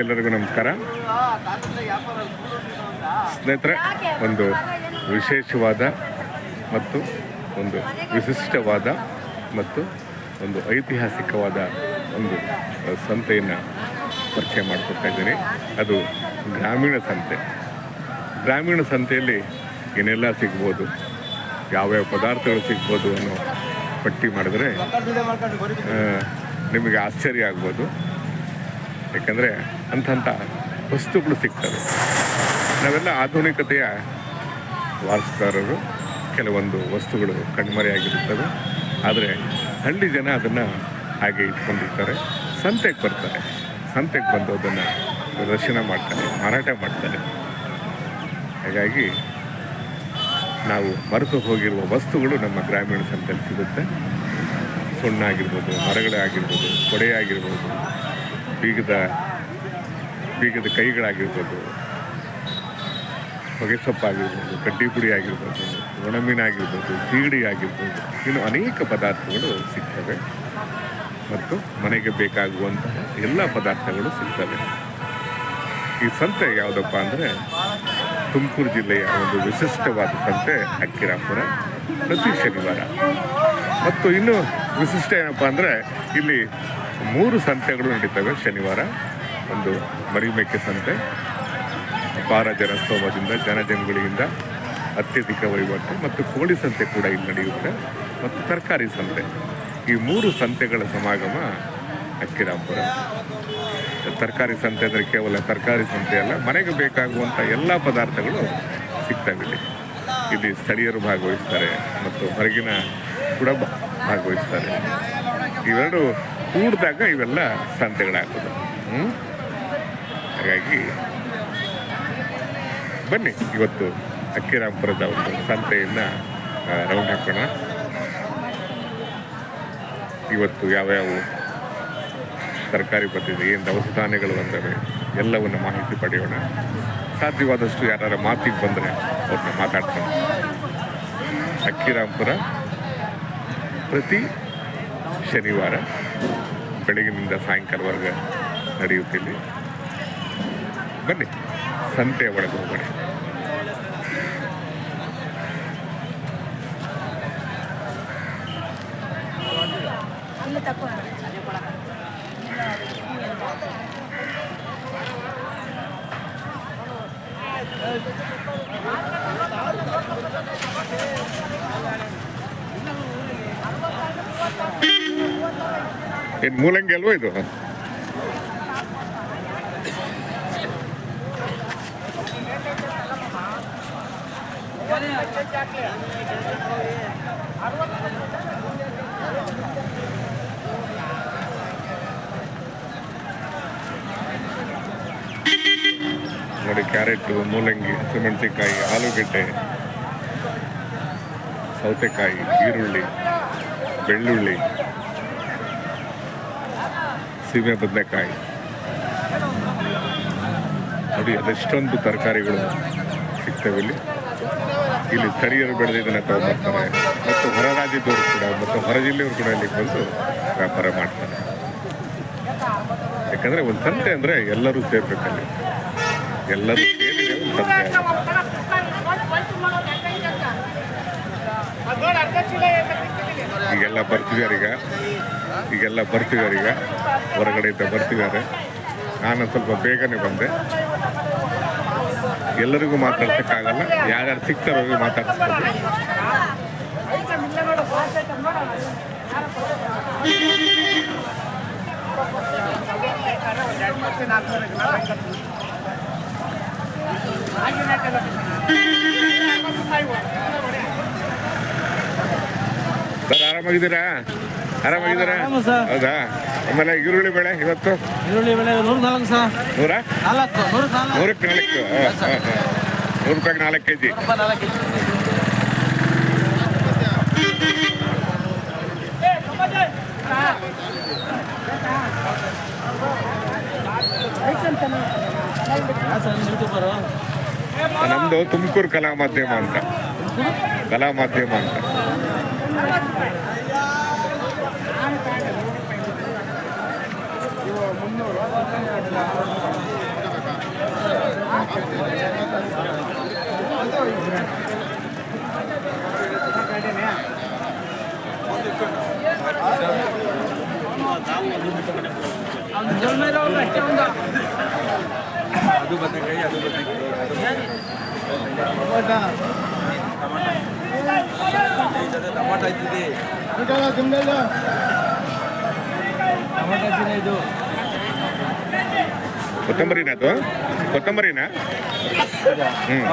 ಎಲ್ಲರಿಗೂ ನಮಸ್ಕಾರ. ಸ್ನೇಹಿತರೆ, ಒಂದು ವಿಶೇಷವಾದ ಮತ್ತು ಒಂದು ವಿಶಿಷ್ಟವಾದ ಮತ್ತು ಒಂದು ಐತಿಹಾಸಿಕವಾದ ಒಂದು ಸಂತೆಯನ್ನು ಪರಿಚಯ ಮಾಡಿಕೊಡ್ತಾ ಇದ್ದೀನಿ. ಅದು ಗ್ರಾಮೀಣ ಸಂತೆ. ಗ್ರಾಮೀಣ ಸಂತೆಯಲ್ಲಿ ಏನೆಲ್ಲ ಸಿಗ್ಬೋದು, ಯಾವ್ಯಾವ ಪದಾರ್ಥಗಳು ಸಿಗ್ಬೋದು ಅನ್ನೋ ಪಟ್ಟಿ ಮಾಡಿದ್ರೆ ನಿಮಗೆ ಆಶ್ಚರ್ಯ ಆಗ್ಬೋದು. ಯಾಕಂದರೆ ಅಂಥಂಥ ವಸ್ತುಗಳು ಸಿಗ್ತವೆ. ನಾವೆಲ್ಲ ಆಧುನಿಕತೆಯ ವಾರಸುದಾರರು. ಕೆಲವೊಂದು ವಸ್ತುಗಳು ಕಣ್ಮರೆಯಾಗಿರುತ್ತವೆ ಆದರೆ ಹಳ್ಳಿ ಜನ ಅದನ್ನು ಹಾಗೆ ಇಟ್ಕೊಂಡಿರ್ತಾರೆ. ಸಂತೆಗೆ ಬರ್ತಾರೆ. ಸಂತೆಗೆ ಬಂದು ಅದನ್ನು ಪ್ರದರ್ಶನ ಮಾಡ್ತಾರೆ, ಮಾರಾಟ ಮಾಡ್ತಾರೆ. ಹಾಗಾಗಿ ನಾವು ಮರೆತು ಹೋಗಿರುವ ವಸ್ತುಗಳು ನಮ್ಮ ಗ್ರಾಮೀಣ ಸಂತೆಯಲ್ಲಿ ಸಿಗುತ್ತೆ. ಸುಣ್ಣ ಆಗಿರ್ಬೋದು ಮರಗಳೇ ಆಗಿರ್ಬೋದು ಕೊಡೆ ಆಗಿರ್ಬೋದು ಬೀಗದ ಬೀಗದ ಕೈಗಳಾಗಿರ್ಬೋದು, ಹೊಗೆಸೊಪ್ಪಾಗಿರ್ಬೋದು ಕಡ್ಡಿ ಪುಡಿ ಆಗಿರ್ಬೋದು ಒಣಮೀನಾಗಿರ್ಬೋದು ಸೀಗಡಿ ಆಗಿರ್ಬೋದು ಇನ್ನು ಅನೇಕ ಪದಾರ್ಥಗಳು ಸಿಗ್ತವೆ. ಮತ್ತು ಮನೆಗೆ ಬೇಕಾಗುವಂತಹ ಎಲ್ಲ ಪದಾರ್ಥಗಳು ಸಿಗ್ತವೆ. ಈ ಸಂತೆ ಯಾವುದಪ್ಪ ಅಂದರೆ, ತುಮಕೂರು ಜಿಲ್ಲೆಯ ಒಂದು ವಿಶಿಷ್ಟವಾದ ಸಂತೆ ಅಕ್ಕಿರಾಪುರ ಪ್ರತಿ ಶನಿವಾರ. ಮತ್ತು ಇನ್ನು ವಿಶಿಷ್ಟ ಏನಪ್ಪ ಅಂದರೆ, ಇಲ್ಲಿ ಮೂರು ಸಂತೆಗಳು ನಡೀತವೆ ಶನಿವಾರ ಒಂದು ಮರಿಮೇಕೆ ಸಂತೆ ಅಪಾರ ಜನಸ್ತೋಮದಿಂದ ಜನಜಂಗುಳಿಯಿಂದ ಅತ್ಯಧಿಕ ವಹಿವಾಟು ಮತ್ತು ಕೋಳಿ ಸಂತೆ ಕೂಡ ಇಲ್ಲಿ ನಡೆಯುತ್ತೆ ಮತ್ತು ತರಕಾರಿ ಸಂತೆ. ಈ ಮೂರು ಸಂತೆಗಳ ಸಮಾಗಮ ಅಕ್ಕಿರಾಪುರ. ತರಕಾರಿ ಸಂತೆ ಅಂದರೆ ಕೇವಲ ತರಕಾರಿ ಸಂತೆ ಅಲ್ಲ, ಮನೆಗೆ ಬೇಕಾಗುವಂಥ ಎಲ್ಲ ಪದಾರ್ಥಗಳು ಸಿಗ್ತಾವಿದೆ ಇಲ್ಲಿ. ಸ್ಥಳೀಯರು ಭಾಗವಹಿಸ್ತಾರೆ ಮತ್ತು ಹೊರಗಿನ ಕೂಡ ಭಾಗವಹಿಸ್ತಾರೆ. ಇವೆರಡು ಕೂಡಿದಾಗ ಇವೆಲ್ಲ ಸಂತೆಗಳಾಗೋದು ಹ್ಮ್? ಹಾಗಾಗಿ ಬನ್ನಿ ಇವತ್ತು ಅಕ್ಕಿರಾಂಪುರದ ಒಂದು ಸಂತೆಯನ್ನು ರೌಂಡ್ ಹಾಕೋಣ. ಇವತ್ತು ಯಾವ್ಯಾವ ತರಕಾರಿ ಬಂದಿದೆ, ಏನು ದವಸ ಧಾನ್ಯಗಳು ಬಂದವೆ, ಎಲ್ಲವನ್ನು ಮಾಹಿತಿ ಪಡೆಯೋಣ. ಸಾಧ್ಯವಾದಷ್ಟು ಯಾರು ಮಾತಿಗೆ ಬಂದರೆ ಅವ್ರನ್ನ ಮಾತಾಡ್ತಾರೆ ಅಕ್ಕಿರಾಂಪುರ ಪ್ರತಿ ಶನಿವಾರ ಬೆಳಗಿನಿಂದ ಸಾಯಂಕಾಲವರೆಗೆ ನಡೆಯುತ್ತಿಲ್ಲಿ ಬನ್ನಿ ಸಂತೆ ಒಳಗೆ ಹೋಗೋಣ ಅಲ್ಲಿ ತಪ್ಪು ಏನು ಮೂಲಂಗಿ ಅಲ್ವಾ ಇದು ನೋಡಿ, ಕ್ಯಾರೆಟು, ಮೂಲಂಗಿ, ಹಸಿಮೆಣಸಿನಕಾಯಿ, ಆಲೂಗಡ್ಡೆ, ಸೌತೆಕಾಯಿ, ಈರುಳ್ಳಿ, ಬೆಳ್ಳುಳ್ಳಿ, ಸೀಮೆ ಬದನೆಕಾಯಿ. ನೋಡಿ, ಅದೆಷ್ಟೊಂದು ತರಕಾರಿಗಳು ಸಿಗ್ತವೆ ಇಲ್ಲಿ. ಇಲ್ಲಿ ಸ್ಥಳೀಯರು ಬೆಳೆದಿದ್ದನ್ನು ಇದನ್ನು ತಗೊಂಡ್ಬರ್ತಾರೆ ಮತ್ತು ಹೊರ ರಾಜ್ಯದವರು ಕೂಡ, ಮತ್ತು ಹೊರ ಜಿಲ್ಲೆಯವರು ಕೂಡ ಇಲ್ಲಿಗೆ ಬಂದು ವ್ಯಾಪಾರ ಮಾಡ್ತಾರೆ. ಯಾಕಂದರೆ ಒಂದು ಸಂತೆ ಅಂದರೆ ಎಲ್ಲರೂ ಸೇರ್ಬೇಕಲ್ಲಿ. ಎಲ್ಲರೂ ಸೇರಿ ಒಂದು ಸಂತೆ. ಈಗೆಲ್ಲ ಬರ್ತಿದ್ದಾರೆ ಈಗ. ಈಗೆಲ್ಲ ಬರ್ತಿದ್ದಾರೆ ಈಗ. ಹೊರಗಡೆಯಿಂದ ಬರ್ತಿದ್ದಾರೆ. ನಾನು ಸ್ವಲ್ಪ ಬೇಗನೆ ಬಂದೆ. ಎಲ್ಲರಿಗೂ ಮಾತಾಡ್ಸೋಕ್ಕಾಗಲ್ಲ. ಯಾರ್ಯಾರು ಸಿಗ್ತಾರೋ ಅವ್ರಿಗೆ ಮಾತಾಡಿಸ್ಬೋದು ಸರ್ ಆರಾಮಾಗಿದ್ದೀರಾ? ಆರಾಮಾಗಿದ್ದೀರಾ. ಹೌದಾ? ಆಮೇಲೆ ಈರುಳ್ಳಿ ಬೆಳೆ ಇವತ್ತು? ಈರುಳ್ಳಿ ಬೆಳೆ ನೂರ ನಾಲ್ಕು ಸರ್. ನೂರ? ನಾಲ್ಕು ನೂರ ನೂರಕ್ಕೆ ನಾಲ್ಕು. ನೂರು ರೂಪಾಯಿಗೆ ಕೆ ಜಿ ರೂಪಾಯಿ ನಮ್ಮದು ತುಮಕೂರು ಕಲಾ ಮಾಧ್ಯಮ ಅಂತ. ಕಲಾ ಮಾಧ್ಯಮ ಅಂತ. ಅದು ಬದನೆಕಾಯಿ ಅದು ಬದನೆಕಾಯಿ ಟಮಾಟ ಇದ್ದಿದೆ ಟಮಾಟ ತಿಂದಲ್ಲ ಟಮಾಟ ತಿನ್ನ ಇದು ಕೊತ್ತಂಬರಿನ ಅದು ಕೊತ್ತಂಬರಿನ ಹ್ಮ್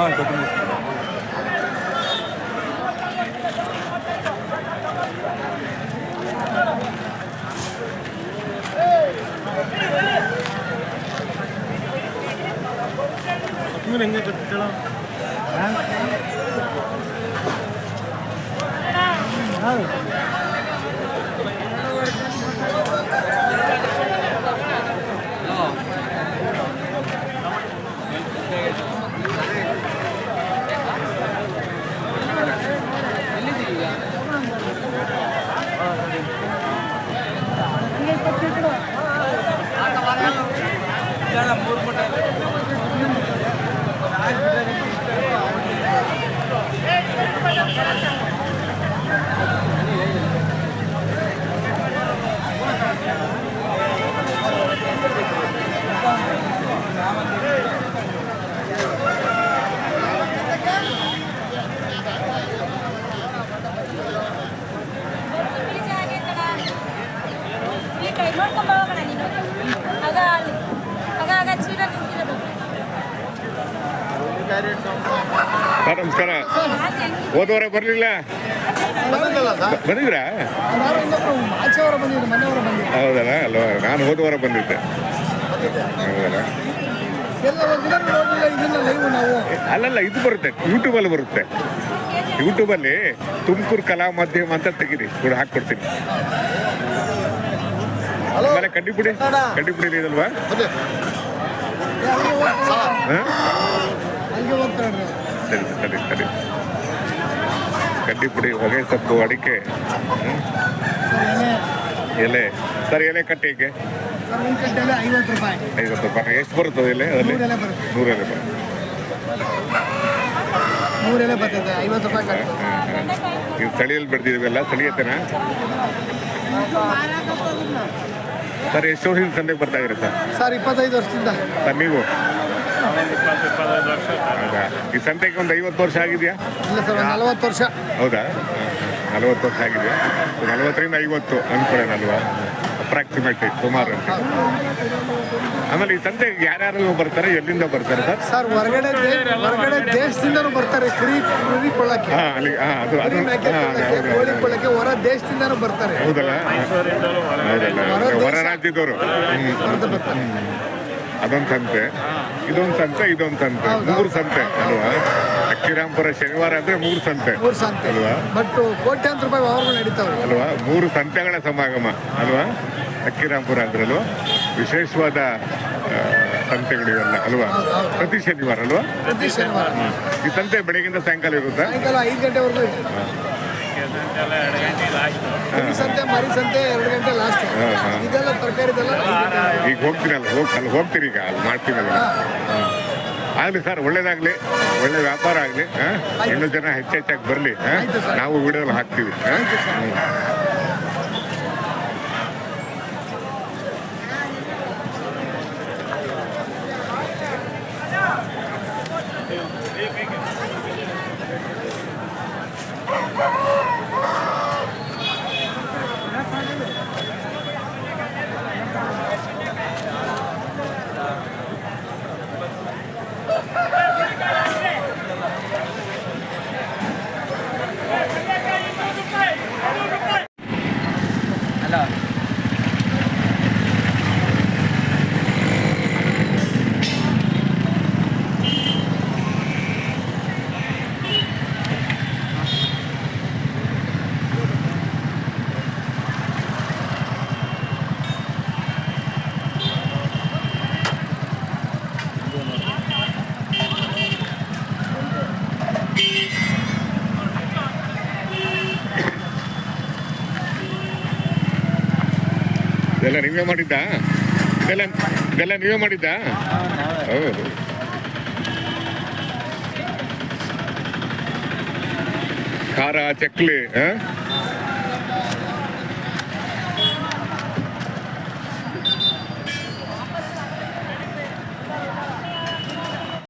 ಸರ್ ನಮಸ್ಕಾರ. ಹೋದವರ ಬರ್ಲಿಲ್ಲ? ಬಂದಿದ್ರಾ? ಹೌದಲ್ಲ ಅಲ್ವಾ? ನಾನು ಹೋದವರ ಬಂದಿದ್ದೆ. ಹೌದಲ್ಲ. ಅಲ್ಲಲ್ಲ ಇದು ಬರುತ್ತೆ. ಯೂಟ್ಯೂಬಲ್ಲಿ ಬರುತ್ತೆ. ಯೂಟ್ಯೂಬಲ್ಲಿ ತುಮಕೂರು ಕಲಾ ಮಾಧ್ಯಮ ಅಂತ ತೆಗೀರಿ. ಕೂಡ ಹಾಕ್ಕೊಡ್ತೀನಿ. ಆಮೇಲೆ ಕಡ್ಡಿಪುಡಿ ಕಡ್ಡಿಪುಡಿ ಇದಲ್ವಾ? ಹಾಂ? ಸರಿ ಸರಿ ಸರಿ. ಕಡ್ಡಿಪುಡಿ ಹೊಗೆ ಸೊಪ್ಪು ಅಡಿಕೆ? ಎಲೆ. ಸರ್ ಎಲೆ ಕಟ್ಟಿಗೆ ಐವತ್ತು ರೂಪಾಯಿ. ಎಷ್ಟು ಬರುತ್ತದೆ ಎಲೆ ಅದರಲ್ಲಿ? ಬರುತ್ತೆ. ನೂರ ಎಲೆ ಬರುತ್ತೆ. ನೂರೆಲೆ ಬರ್ತದೆ ಐವತ್ತು ರೂಪಾಯಿ ನೀವು ಬೆಳೆದಿದ್ದೀವಲ್ಲ ಸ್ಥಳೀಯತೆನಾ ಸರ್ ಎಷ್ಟು ವರ್ಷದಿಂದ ಸಂತೆಗೆ ಬರ್ತಾ ಇದ್ದೀರಾ ಸರ್? ಸರ್ ಇಪ್ಪತ್ತೈದು ವರ್ಷದಿಂದ. ಸರ್ ನೀವು? ಹೌದಾ ಈ ಸಂತೆಗೆ ಒಂದು ಐವತ್ತು ವರ್ಷ ಆಗಿದೆಯಾ? ಇಲ್ಲ ಸರ್ ಒಂದು ನಲವತ್ತು ವರ್ಷ. ಹೌದಾ? ನಲವತ್ತು ವರ್ಷ ಆಗಿದೆಯಾ? ನಲವತ್ತರಿಂದ ಐವತ್ತು ಅನ್ಕೊಳ್ಳೋಣ ಅಲ್ವಾ ಅಪ್ರಾಕ್ಸಿಮೇಟ್ಲಿ ಸುಮಾರು ಅಂತ. ಆಮೇಲೆ ಈ ಸಂತೆಗೆ ಯಾರ್ಯಾರು ಬರ್ತಾರೆ? ಎಲ್ಲಿಂದ ಬರ್ತಾರೆ ಸರ್? ಸರ್ ಹೊರಗಡೆ ದೇ- ಹೊರಗಡೆ ದೇಶದಿಂದನೂ ಬರ್ತಾರೆ. ಕುರಿ ಕುರಿ ಕೊಳ್ಳಕ್ಕೆ. ಹಾಂ ಅಲ್ಲಿ ಹಾಂ ಅದು ಅದು ಕುರಿ ಮೇಕೆ ಹಾಂ ಕೊಳ್ಳಕ್ಕೆ ಕೋಳಿ ಕೊಳ್ಳಕ್ಕೆ ಹೊರ ದೇಶದಿಂದನೂ ಬರ್ತಾರೆ. ಹೌದಲ್ಲ? ಹೊರ ರಾಜ್ಯದವರು. ಹ್ಮ್. ಅದೊಂದು ಸಂತೆ. ಇದೊಂದು ಸಂತೆ ಇದೊಂದು ಸಂತೆ. ಮೂರು ಸಂತೆ ಅಲ್ವಾ? ಅಕ್ಕಿರಾಂಪುರ ಶನಿವಾರ ಅಂದ್ರೆ ಮೂರು ಸಂತೆ ಮೂರು ಸಂತೆ. ಅಲ್ವಾ? ಬಟ್ ಕೋಟ್ಯಾಂತರ ರೂಪಾಯಿ ವ್ಯವಹಾರಗಳು ನಡೀತಾವೆ ಅಲ್ವಾ? ಮೂರು ಸಂತೆಗಳ ಸಮಾಗಮ ಅಲ್ವಾ? ಅಕ್ಕಿರಾಂಪುರ ಅಂದ್ರೆ ವಿಶೇಷವಾದ ಸಂತೆಗಳು ಇವೆಲ್ಲ ಅಲ್ವಾ? ಪ್ರತಿ ಶನಿವಾರ ಅಲ್ವಾ? ಪ್ರತಿ ಶನಿವಾರ. ಈ ಸಂತೆ ಬೆಳಗಿಂದ ಸಾಯಂಕಾಲ ಇರುತ್ತೆ? ಸಾಯಂಕಾಲ ಐದು ಗಂಟೆವರೆಗೂ ಸಂತೆ ಮರಿ ಸಂತೆ ಎರಡು ಗಂಟೆ ಲಾಸ್ಟ್ ಹಾ, ಹಾ. ಇದೆಲ್ಲ ತರಕಾರಿದೆಲ್ಲ ಈಗ ಹೋಗ್ತೀನಲ್ಲ ಹೋಗಿ ಅಲ್ಲಿ ಹೋಗ್ತೀನಿ ಈಗ ಅಲ್ಲಿ ಮಾಡ್ತೀನಲ್ಲ. ಆಗಲಿ ಸರ್ ಒಳ್ಳೇದಾಗ್ಲಿ ಒಳ್ಳೆ ವ್ಯಾಪಾರ ಆಗಲಿ ಇನ್ನೂ ಜನ ಹೆಚ್ಚೆಚ್ಚಾಗಿ ಬರಲಿ. ನಾವು ವಿಡಿಯೋ ಹಾಕ್ತೀವಿ ಇದೆಲ್ಲ ನೀವೇ ಮಾಡಿದ್ದ? ಇದೆಲ್ಲ ಇದೆಲ್ಲ ನೀವೇ ಮಾಡಿದ್ದ? ಹೌದು. ಖಾರ ಚಕ್ಲಿ ಆ?